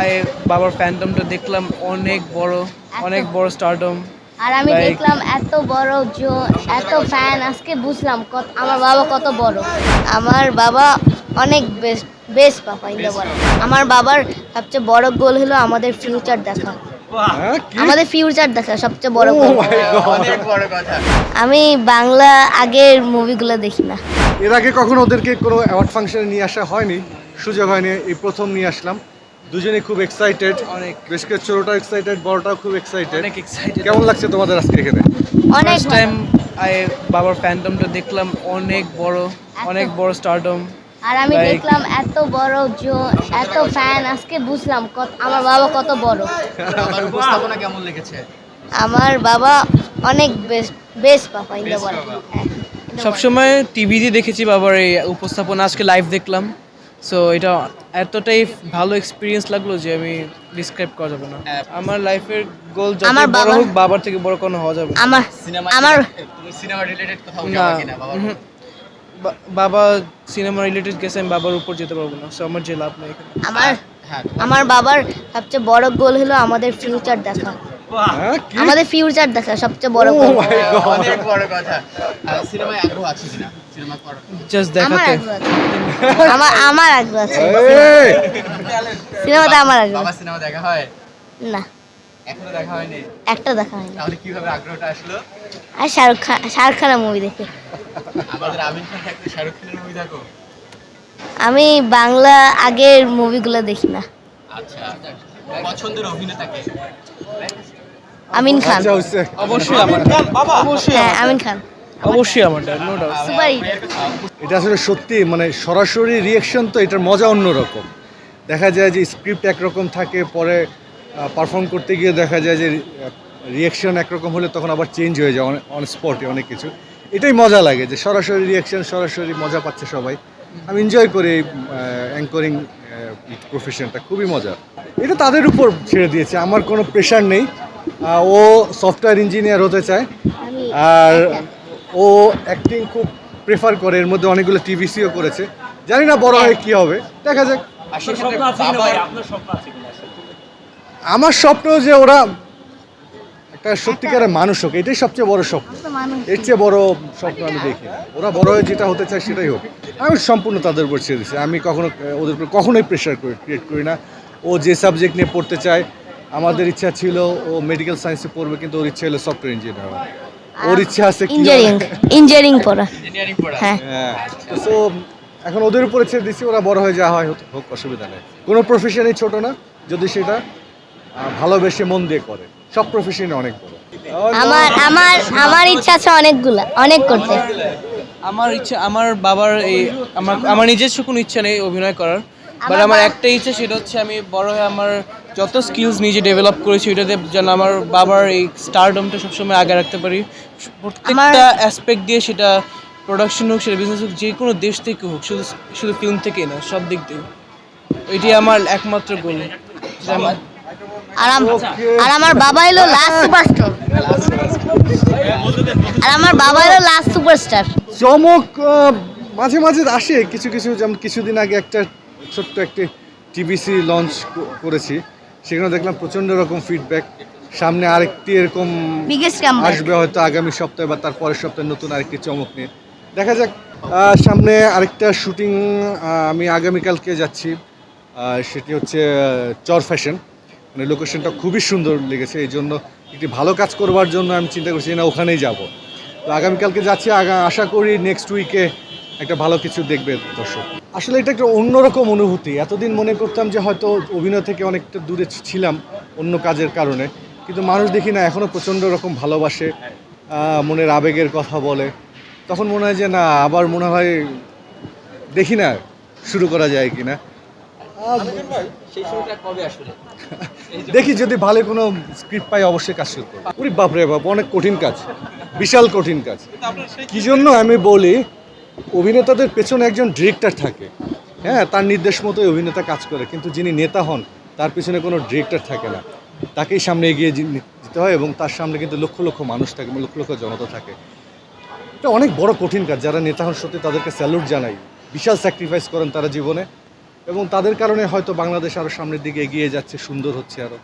I বাবার ফ্যান্টমটা দেখলাম অনেক বড় অনেক বড় স্টারডম আর আমি দেখলাম এত বড় জো এত ফ্যান আজকে বুঝলাম কত আমার বাবা কত বড়। আমার বাবা অনেক best best papa in the world আমার বাবার সবচেয়ে বড় গোল হলো আমাদের ফিউচার দেখা। হ্যাঁ আমাদের ফিউচার দেখা সবচেয়ে বড় Oh গোল অনেক বড় কথা। আমি বাংলা আগের মুভিগুলো দেখি না। এর আগে কখনো ওদেরকে কোনো অ্যাওয়ার্ড ফাংশনে নিয়ে আসা হয়নি সুযোগ হয়নি এই প্রথম নিয়ে আসলাম। দুজনেই খুব এক্সাইটেড অনেক। বেশ কিছু ছোটটাও এক্সাইটেড বড়টাও খুব এক্সাইটেড অনেক এক্সাইটেড কেমন লাগছে তোমাদের আজকে এখানে? অনেক টাইম আই বাবার ফ্যান্টমটা দেখলাম অনেক বড় অনেক বড় স্টারডম আর আমি দেখলাম এত বড় জো এত ফ্যান আজকে বুঝলাম কত আমার বাবা কত বড়। আমার উপস্থাপনা কেমন লেগেছে? আমার বাবা অনেক best best papa in the Best world বাবা। সবসময় টিভিতে দেখেছি বাবার এই উপস্থাপনা আজকে লাইভ দেখলাম। সো এটা এতটাই ভালো এক্সপিরিয়েন্স লাগল যে আমি ডিসক্রাইব করা যাবে না। হ্যাঁ। আমার লাইফের গোল যত আমার বড় বাবার- হোক বাবার থেকে বড় কোনো হওয়া যাবে না। আমার আমার সিনেমা রিলেটেড কোথাও না। যাবে কিনা বাবা সিনেমা রিলেটেড গেছে আমি বাবার উপর যেতে পারব না। সো আমার যে লাভ নেই এখানে। আমার হ্যাঁ আমার বাবার সবচেয়ে বড় গোল হলো আমাদের ফিউচার দেখা। হ্যাঁ আমাদের ফিউচার দেখা সবচেয়ে বড় Oh গোল অনেক বড় কথা। সিনেমায় আগ্রহ আছে কিনা? সিনেমা করার। জাস্ট আমার দেখাতে। আমার আমার আগ্রহ আছে। সিনেমাতে আমার আগ্রহ বাবা সিনেমা দেখা হয়? না। এখনও দেখা হয়নি? একটা দেখা হয়নি। তাহলে কীভাবে আগ্রহটা আসলো? আর শাহরুখ খান শাহরুখ খানের মুভি দেখে। আমাদের আমিন খান থাকতে শাহরুখ খানের মুভি দেখো? আমি বাংলা আগের মুভিগুলো দেখি না। আচ্ছা। পছন্দের আমিন খান। আচ্ছা অবশ্যই। আমার অবশ্যই হ্যাঁ আমিন খান। অবশ্যই আমার নো ডাউট সুপার এটা আসলে সত্যি মানে সরাসরি রিয়েকশন তো এটার মজা অন্যরকম। দেখা যায় যে স্ক্রিপ্ট একরকম থাকে পরে পারফর্ম করতে গিয়ে দেখা যায় যে রিয়েকশন একরকম হলে তখন আবার চেঞ্জ হয়ে যায় অন স্পটে অনেক কিছু। এটাই মজা লাগে যে সরাসরি রিয়েকশন সরাসরি মজা পাচ্ছে সবাই। আমি এনজয় করি অ্যাঙ্করিং প্রফেশনটা খুবই মজা। এটা তাদের উপর ছেড়ে দিয়েছে আমার কোনো প্রেশার নেই। ও সফটওয়্যার ইঞ্জিনিয়ার হতে চায়। আর ও অ্যাক্টিং খুব প্রেফার করে এর মধ্যে অনেকগুলো টিভিসিও করেছে। জানি না বড় হয়ে কি হবে দেখা যাক। আমার স্বপ্ন যে ওরা একটা সত্যিকারের মানুষ হোক এটাই সবচেয়ে বড় স্বপ্ন। এর চেয়ে বড় স্বপ্ন আমি দেখি ওরা বড় হয়ে যেটা হতে চায় সেটাই হোক। আমি সম্পূর্ণ তাদের উপর ছেড়ে দিচ্ছি। আমি কখনো ওদের উপর কখনোই প্রেশার করি ক্রিয়েট করি না। ও যে সাবজেক্ট নিয়ে পড়তে চায় আমাদের ইচ্ছা ছিল ও মেডিকেল সায়েন্সে পড়বে কিন্তু ওর ইচ্ছা হলো সফটওয়্যার ইঞ্জিনিয়ার ওর ইচ্ছা আছে কি ইঞ্জিনিয়ারিং ইঞ্জিনিয়ারিং পড়া। ইঞ্জিনিয়ারিং পড়া। হ্যাঁ। হ্যাঁ। তো এখন ওদের উপরে ছেড়ে দিচ্ছি ওরা বড় হয়ে যা হয় হোক, হোক অসুবিধা নেই। কোনো প্রফেশনই ছোট না যদি সেটা ভালোবেসে মন দিয়ে করে। সব প্রফেশনে অনেক বড়। আমার আমার আমার ইচ্ছা আছে অনেকগুলা অনেক করতে। আমার ইচ্ছা আমার বাবার এই আমার আমার নিজস্ব কোনো ইচ্ছা নেই অভিনয় করার। বাট আমার একটা ইচ্ছা সেটা হচ্ছে আমি বড় হয়ে আমার যত স্কিলস নিজে ডেভেলপ করেছি ওইটাতে যেন আমার বাবার এই স্টারডমটা সবসময় আগে রাখতে পারি। প্রত্যেকটা অ্যাসপেক্ট দিয়ে সেটা প্রোডাকশন হোক সেটা বিজনেস হোক যে কোনো দেশ থেকে হোক শুধু শুধু ফিল্ম থেকেই না সব দিক দিয়ে এটি আমার একমাত্র গোল আর আম- আর আমার বাবা হলো লাস্ট সুপারস্টার আর আমার বাবা হলো লাস্ট সুপারস্টার চমক মাঝে মাঝে আসে কিছু কিছু যেমন কিছুদিন আগে একটা ছোট্ট একটি টিভিসি লঞ্চ করেছি। সেখানে দেখলাম প্রচণ্ড রকম ফিডব্যাক সামনে আরেকটি এরকম আসবে হয়তো আগামী সপ্তাহে বা তার পরের সপ্তাহে নতুন আরেকটি চমক নিয়ে। দেখা যাক সামনে আরেকটা শুটিং আমি আগামীকালকে যাচ্ছি। সেটি হচ্ছে চর ফ্যাশন মানে লোকেশনটা খুবই সুন্দর লেগেছে। এই জন্য একটি ভালো কাজ করবার জন্য আমি চিন্তা করছি না ওখানেই যাব। তো আগামীকালকে যাচ্ছি। আশা করি নেক্সট উইকে একটা ভালো কিছু দেখবে দর্শক। আসলে এটা একটা অন্যরকম অনুভূতি। এতদিন মনে করতাম যে হয়তো অভিনয় থেকে অনেকটা দূরে ছিলাম অন্য কাজের কারণে। কিন্তু মানুষ দেখি না এখনও প্রচণ্ড রকম ভালোবাসে মনের আবেগের কথা বলে। তখন মনে হয় যে না আবার মনে হয় দেখি না শুরু করা যায় কি না সেই সময়টা কবে আসলে? দেখি যদি ভালো কোনো স্ক্রিপ্ট পাই অবশ্যই কাজ শুরু করব। উরি বাপরে বাপ অনেক কঠিন কাজ বিশাল কঠিন কাজ। কি জন্য আমি বলি অভিনেতাদের পেছনে একজন ডিরেক্টর থাকে। হ্যাঁ তার নির্দেশ মতোই অভিনেতা কাজ করে, কিন্তু যিনি নেতা হন, তার পিছনে কোনো ডিরেক্টর থাকে না। তাকেই সামনে এগিয়ে যেতে হয় এবং তার সামনে কিন্তু লক্ষ লক্ষ মানুষ থাকে, লক্ষ লক্ষ জনতা থাকে। এটা অনেক বড় কঠিন কাজ। যারা নেতা হন সত্যি তাদেরকে স্যালুট জানাই। বিশাল স্যাক্রিফাইস করেন তারা জীবনে এবং তাদের কারণে হয়তো বাংলাদেশ আরও সামনের দিকে এগিয়ে যাচ্ছে, সুন্দর হচ্ছে আরও